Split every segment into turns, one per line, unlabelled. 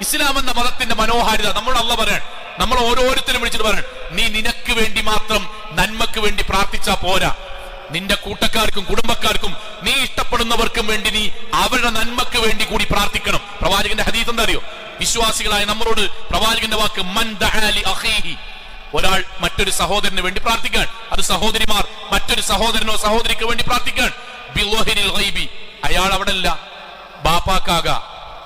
ഇസ്ലാം എന്ന മതത്തിന്റെ മനോഹാരിത നമ്മൾ അല്ല പറയാൻ നമ്മൾ ഓരോരുത്തരും വിളിച്ചിട്ട് പറയാൻ നീ നിനക്ക് വേണ്ടി മാത്രം നന്മക്ക് വേണ്ടി പ്രാർത്ഥിച്ചാ പോരാ. നിന്റെ കൂട്ടക്കാർക്കും കുടുംബക്കാർക്കും നീ ഇഷ്ടപ്പെടുന്നവർക്കും വേണ്ടി നീ അവരുടെ നന്മക്ക് വേണ്ടി കൂടി പ്രാർത്ഥിക്കണം. പ്രവാചകന്റെ ഹദീസ് എന്താ അറിയോ? വിശ്വാസികളായ നമ്മളോട് പ്രവാചകന്റെ വാക്ക് മൻ അഖീഹി. ഒരാൾ മറ്റൊരു സഹോദരന് വേണ്ടി പ്രാർത്ഥിക്കാൻ അത് സഹോദരിമാർ മറ്റൊരു സഹോദരനോ സഹോദരിക്ക് വേണ്ടി പ്രാർത്ഥിക്കാൻ. അയാൾ അവിടെ അല്ല. ബാപ്പാക്കാക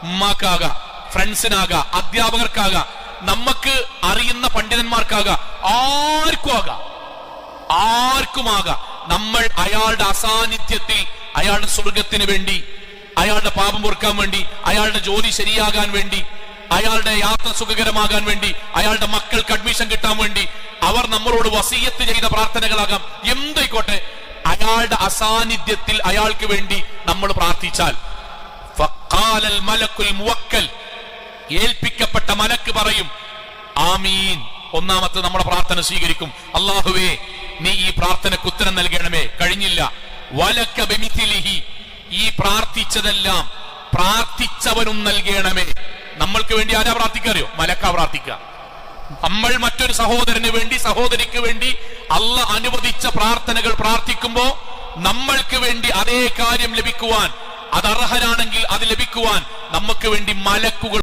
ഉമ്മാക്കാക. ഫ്രണ്ട്സിനാക അധ്യാപകർക്കാകാം നമുക്ക് അറിയുന്ന പണ്ഡിതന്മാർക്കാകാം ആർക്കും ആകാം ആർക്കുമാകാം? നമ്മൾ അയാളുടെ അസാന്നിധ്യത്തിൽ അയാളുടെ സ്വർഗത്തിന് വേണ്ടി അയാളുടെ പാപം പൊറുക്കാൻ വേണ്ടി അയാളുടെ ജോലി ശരിയാകാൻ വേണ്ടി അയാളുടെ യാത്ര സുഖകരമാകാൻ വേണ്ടി അയാളുടെ മക്കൾക്ക് അഡ്മിഷൻ കിട്ടാൻ വേണ്ടി അവർ നമ്മളോട് വസീയത്ത് ചെയ്ത പ്രാർത്ഥനകളാകാം. എന്തായിക്കോട്ടെ? അയാളുടെ അസാന്നിധ്യത്തിൽ അയാൾക്ക് വേണ്ടി നമ്മൾ പ്രാർത്ഥിച്ചാൽ. ഏൽപ്പിക്കപ്പെട്ട മലക്ക് പറയും ആമീൻ. ഒന്നാമത്തെ നമ്മുടെ പ്രാർത്ഥന സ്വീകരിക്കും. അള്ളാഹുവേ നീ ഈ പ്രാർത്ഥനക്ക് ഉത്തരം നൽകണമേ. കഴിഞ്ഞില്ല. വലക്ക ബെമിഥിലിഹി. ഈ പ്രാർത്ഥിച്ചതെല്ലാം പ്രാർത്ഥിച്ചവനും നൽകണമേ. നമ്മൾക്ക് വേണ്ടി ആരാ പ്രാർത്ഥിക്കറിയോ മലക്ക പ്രാർത്ഥിക്കുക. നമ്മൾ മറ്റൊരു സഹോദരന് വേണ്ടി സഹോദരിക്ക് വേണ്ടി അല്ല അനുവദിച്ച പ്രാർത്ഥനകൾ പ്രാർത്ഥിക്കുമ്പോ നമ്മൾക്ക് വേണ്ടി അതേ കാര്യം ലഭിക്കുവാൻ അത് അർഹരാണെങ്കിൽ അത് ലഭിക്കുവാൻ നമുക്ക് വേണ്ടി മലക്കുകൾ